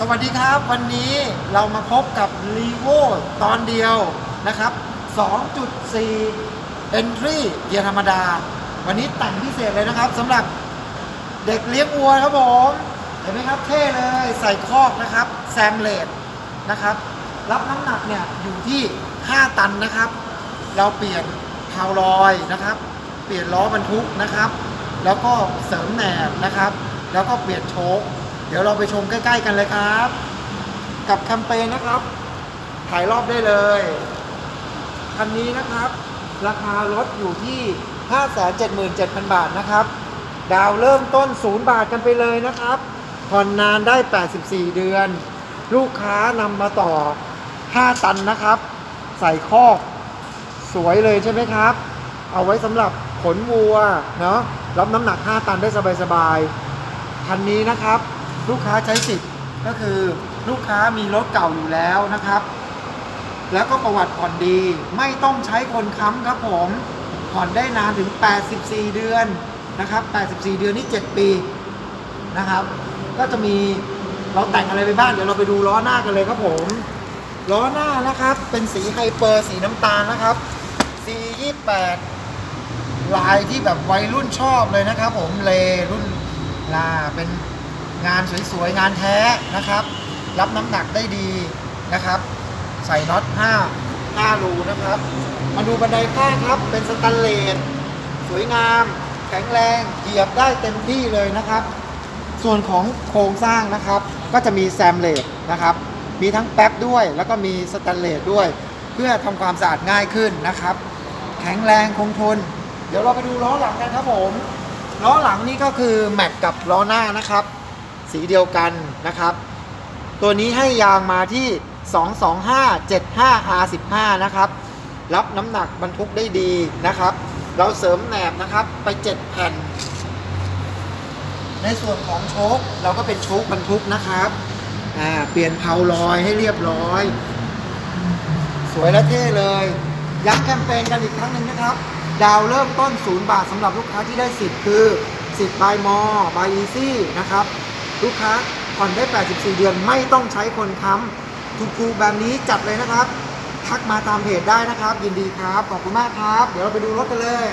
สวัสดีครับ วันนี้เรามาพบกับ r e v o ตอนเดียวนะครับ 2.4 Entry เกียร์ธรรมดา วันนี้แต่งพิเศษเลยนะครับสำหรับเด็กเลี้ยงวัวครับผม เห็นไหมครับเท่เลยใส่คอกนะครับแซมเลดนะครับ รับน้ำหนักเนี่ยอยู่ที่ 5 ตันนะครับ เราเปลี่ยนคาวลอยนะครับ เปลี่ยนล้อบรรทุกนะครับ แล้วก็เสริมแหนบนะครับ แล้วก็เปลี่ยนโชค ดี๋ยวเราไปชมใกล้ ๆ กันเลยครับ กับแคมเปญนะครับถ่ายรอบได้เลยคันนี้นะครับ ราคารถอยู่ที่ 577,000 บาทนะครับ ดาวเริ่มต้น 0 บาทกันไปเลยนะครับผ่อนนานได้ 84 เดือน ลูกค้านำมาต่อ 5 ตันนะครับ ใส่คอกสวยเลยใช่ไหมครับ เอาไว้สำหรับขนวัวเนาะรับน้ำหนัก 5 ตันได้สบายๆคันนี้นะครับ ลูกค้าใช้สิทธิ์ก็คือลูกค้ามีรถเก่าอยู่แล้วนะครับ แล้วก็ประวัติผ่อนดีไม่ต้องใช้คนค้ำครับผมผ่อนได้นานถึง 84 เดือนนะครับ 84 เดือนนี่7ปีนะครับ ก็จะมีเราแต่งอะไรไปบ้างเดี๋ยวเราไปดูล้อหน้ากันเลยครับผมล้อหน้านะครับ เป็นสีไฮเปอร์สีน้ำตาลนะครับ C28 ลายที่แบบวัยรุ่นชอบเลยนะครับผมเลรุ่นลาเป็น งานสวยๆ งานแท้นะครับ รับน้ำหนักได้ดีนะครับ ใส่น็อต5 5รูนะครับ มาดูบันไดข้างครับ เป็นสแตนเลสสวยงาม แข็งแรงเหยียบได้เต็มที่เลยนะครับ ส่วนของโครงสร้างนะครับ ก็จะมีแซมเลสนะครับ มีทั้งแป๊บด้วย แล้วก็มีสแตนเลสด้วย เพื่อทำความสะอาดง่ายขึ้นนะครับ แข็งแรงคงทน เดี๋ยวเราไปดูล้อหลังกันครับผมล้อหลังนี่ก็คือแมทกับล้อหน้านะครับ สีเดียวกันนะครับ ตัวนี้ให้ยางมาที่ 225 75 R15 นะครับ รับน้ำหนักบรรทุกได้ดีนะครับ เราเสริมแหนบนะครับไป 7 แผ่น ในส่วนของโชคเราก็เป็นโชคบรรทุกนะครับ อ่า เปลี่ยนเพาลอยให้เรียบร้อย สวยและเท่เลย ย้ำแคมเปญกันอีกครั้งหนึ่งนะครับ ดาวเริ่มต้น 0 บาทสำหรับลูกค้าที่ได้สิทธิ์คือสิทธิ์บายมอบายอีซี่นะครับ ลูกค้าผ่อนได้ 84 เดือนไม่ต้องใช้คนค้ำถูกๆแบบนี้จัดเลยนะครับ ทักมาตามเพจได้นะครับ ยินดีครับ ขอบคุณมากครับ เดี๋ยวเราไปดูรถกันเลย